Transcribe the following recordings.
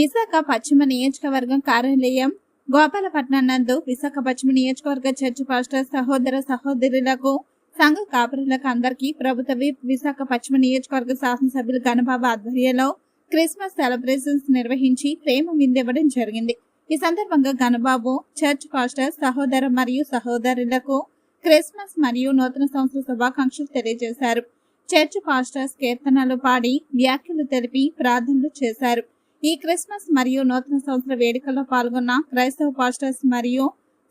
విశాఖ పశ్చిమ నియోజకవర్గం కార్యాలయం గోపాలపట్నం నందు విశాఖ పశ్చిమ నియోజకవర్గ చర్చి పాస్టర్ సహోదర సహోదరులకు సంఘ కాపురులకు అందరికీ ప్రభుత్వ విప్ విశాఖ పశ్చిమ నియోజకవర్గ శాసనసభ్యులు గణబాబు ఆధ్వర్యంలో క్రిస్మస్ సెలబ్రేషన్స్ నిర్వహించి ప్రేమ విందివ్వడం జరిగింది. ఈ సందర్భంగా గణబాబు చర్చ్ పాస్టర్ సహోదర మరియు సహోదరులకు క్రిస్మస్ మరియు నూతన సంవత్సర శుభాకాంక్షలు తెలియజేశారు. చర్చ్ పాస్టర్స్ కీర్తనలు పాడి వ్యాఖ్యలు తెలిపి ప్రార్థనలు చేశారు. ఈ క్రిస్మస్ మరియు నూతన సంవత్సర వేడుకల్లో పాల్గొన్న క్రైస్తవ పాస్టర్స్ మరియు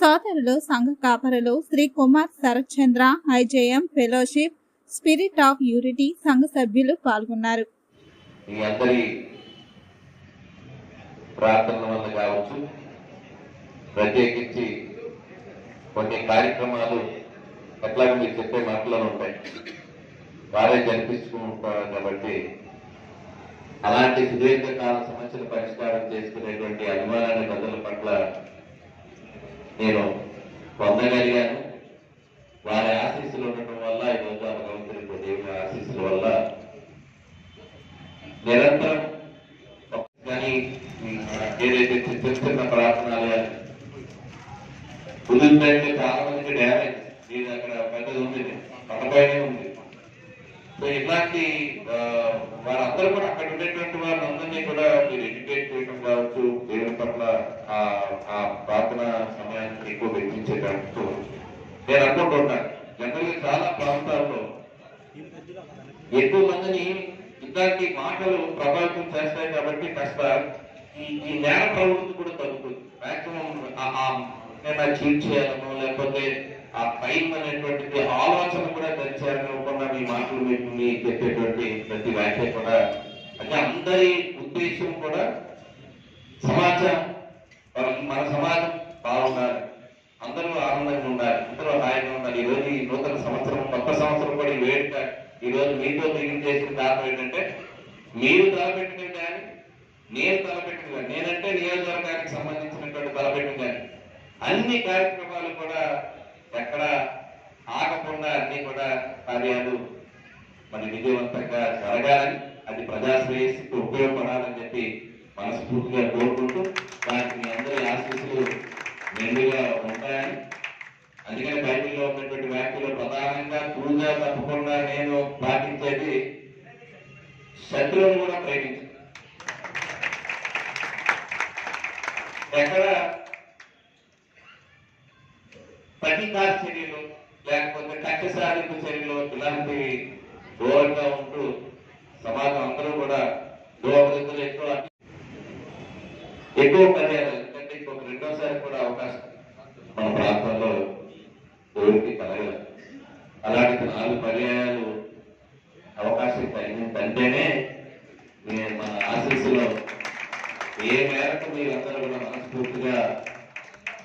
సోదరులు సంఘ కాపరులు Shri Kumar Sharath Chandra IJM fellowship spirit of unity సంఘ సభ్యులు పాల్గొన్నారు. మీ అందరి ప్రార్థనల వల్ల కావచ్చు ప్రత్యేకించి కొన్ని కార్యక్రమాలు ఎట్లాగ మీరు చెప్పే మాటలో ఉంటాయి. వారే జరిపించుకుంటారు కాబట్టి అలాంటి సుదీర్ఘకాల సమస్యల పరిష్కారం చేసుకునేటువంటి అభిమానాన్ని ప్రజల పట్ల నేను పొందగలిగాను. వారి ఆశీస్సులు ఉండటం వల్ల ఈరోజు ఆ భగవంతుడి దేవుని ఆశీస్సుల వల్ల నిరంతరం కానీ ఏదైతే చిన్న చిన్న ప్రార్థనలు కుదిరిపోయింది చాలా మందికి డ్యామేజ్. ఇది అక్కడ పెద్దది ఉంది. పక్కపైనే ఉంది. సో ఇట్లాంటి ఆ, వారందరూ కూడా అక్కడ ఉండేటువంటి వారందరినీ కూడా మీరు ఎడ్యుకేట్ చేయడం కావచ్చు దేవుని పట్ల ఆ ఆ ప్రార్థన సమయాన్ని ఎక్కువ వెచ్చించేటట్టు నేను అనుకుంటున్నాను జనరల్గా చాలా ప్రాంతాల్లో ఎక్కువ మందిని ఇట్లాంటి మాటలు ప్రభావితం చేస్తాయి కాబట్టి కాస్త ఈ నేర ప్రవృత్తి కూడా తగ్గుతుంది. మాక్సిమం నేను చీట్ చేయాలనో లేకపోతే ఆ టైం అనేటువంటిది ఆలోచన కూడా తెచ్చారనుకున్న మీ మాటలు మీకు మీ చెప్పేటువంటి ప్రతి వ్యాఖ్య కూడా అంటే అందరి ఉద్దేశం కూడా సమాజం మన- మన సమాజం బాగుండాలి అందరూ ఆనందంగా ఉండాలి అందరూ హాయిగా ఉండాలి. ఈ రోజు ఈ నూతన సంవత్సరం కొత్త సంవత్సరం కూడా ఈ వేడుక ఈ రోజు మీతో మిగిలి చేసిన కారణం ఏంటంటే మీరు తలపెట్టినవి కానీ నేను తలపెట్టిన కానీ నేనంటే నియోజకవర్గానికి సంబంధించినటువంటి తలపెట్టిన కానీ అన్ని కార్యక్రమాలు కూడా ఎక్కడ ఆగకుండా అన్ని కూడా కార్యాలు మరి విజయవంతంగా జరగాలని అది ప్రజాశ్రేయస్సుకు ఉపయోగపడాలని చెప్పి మనస్ఫూర్తిగా కోరుకుంటూ దానికి మీ అందరి ఆశీస్సులు మెండుగా ఉంటాయని. అందుకని బైబిల్లో ఉన్నటువంటి వ్యాఖ్యలు ప్రధానంగా పూజా తప్పకుండా నేను పాటించేది శత్రువును కూడా ప్రేమించు ఎక్కడ ప్రతీకార చర్యలు లేకపోతే కక్ష సాధింపు చర్యలు ఇలాంటివి దూరంగా ఉంటూ సమాజం అందరూ కూడా దూరవృద్ధులు ఎక్కువ ఎక్కువ పర్యాలు ఎందుకంటే ఇంకొక రెండోసారి కూడా అవకాశం మన ప్రాంతంలో ఎవరికి కలగలేదు అలాంటి నాలుగు పర్యాయాలు అవకాశం కలిగిందంటేనే నేను మన ఆశీస్సులో ఏ మేరకు మీరందరూ కూడా మనస్ఫూర్తిగా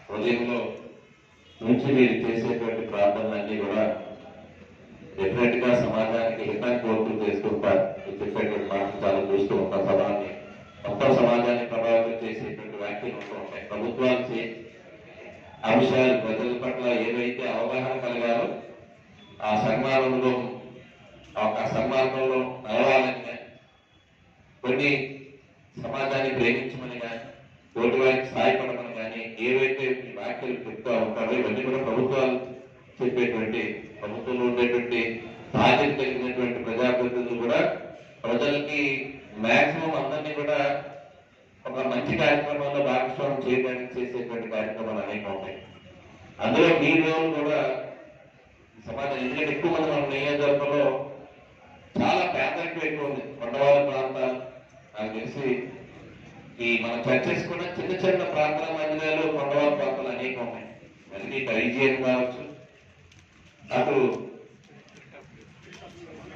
హృదయంలో నుంచి మీరు చేసేటువంటి ప్రార్థనలన్నీ కూడా డెఫినెట్గా సమాజానికి హితాన్ని కోరుతూ చేసుకుంటారు చెప్పేటువంటి మాటలు చాలా చూస్తూ ఉంటాం. సమాజాన్ని మొత్తం సమాజాన్ని ప్రభావితం చేసేటువంటి వ్యాఖ్యలు ఉంటూ ఉంటాయి. ప్రభుత్వాలు అంశాలు ప్రజల పట్ల ఏవైతే అవగాహన కలిగారో ఆ సన్మానంలో ఆ సన్మార్గంలో నడవాలని కానీ కొన్ని సమాజాన్ని ప్రేమించమని కానీ తోటి వారికి సహాయపడమని వ్యాఖ్యలు చెప్తూ ఇవన్నీ కూడా ప్రభుత్వాలు చెప్పేటువంటి ప్రభుత్వంలో ఉండేటువంటి బాధ్యత కలిగినటువంటి ప్రజాప్రతినిధులు కూడా ప్రజలకి మాక్సిమం అందరినీ కూడా ఒక మంచి కార్యక్రమంలో భాగస్వామ్యం చేయడానికి చేసేటువంటి కార్యక్రమాలు అనేక ఉంటాయి. అందులో మీ కూడా సమాజం ఎందుకంటే ఎక్కువ మంది మన నియోజకవర్గంలో చాలా పేదరికం ఎక్కువ ఉంది. కొండవాళ్ళ ప్రాంతాలు నాకు తెలిసి ఈ మన చర్చెస్ కూడా చిన్న చిన్న ప్రాంతాల మందిరాలు కొండవాళ్ళ ప్రాంతాలు అనేక ఉన్నాయి. అందుకే ఇటు ఐజీఎన్ కావచ్చు. అటు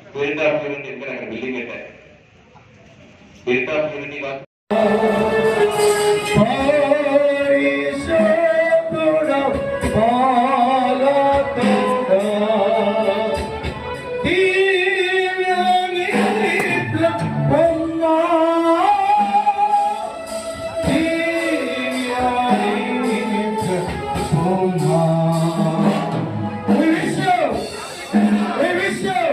స్పిరిట్ ఆఫ్ యూనిటీ ఎందుకంటే అక్కడ బిల్డింగ్ పెట్టారు. స్పిరిట్ ఆఫ్ యూనిటీ కావచ్చు Cristo.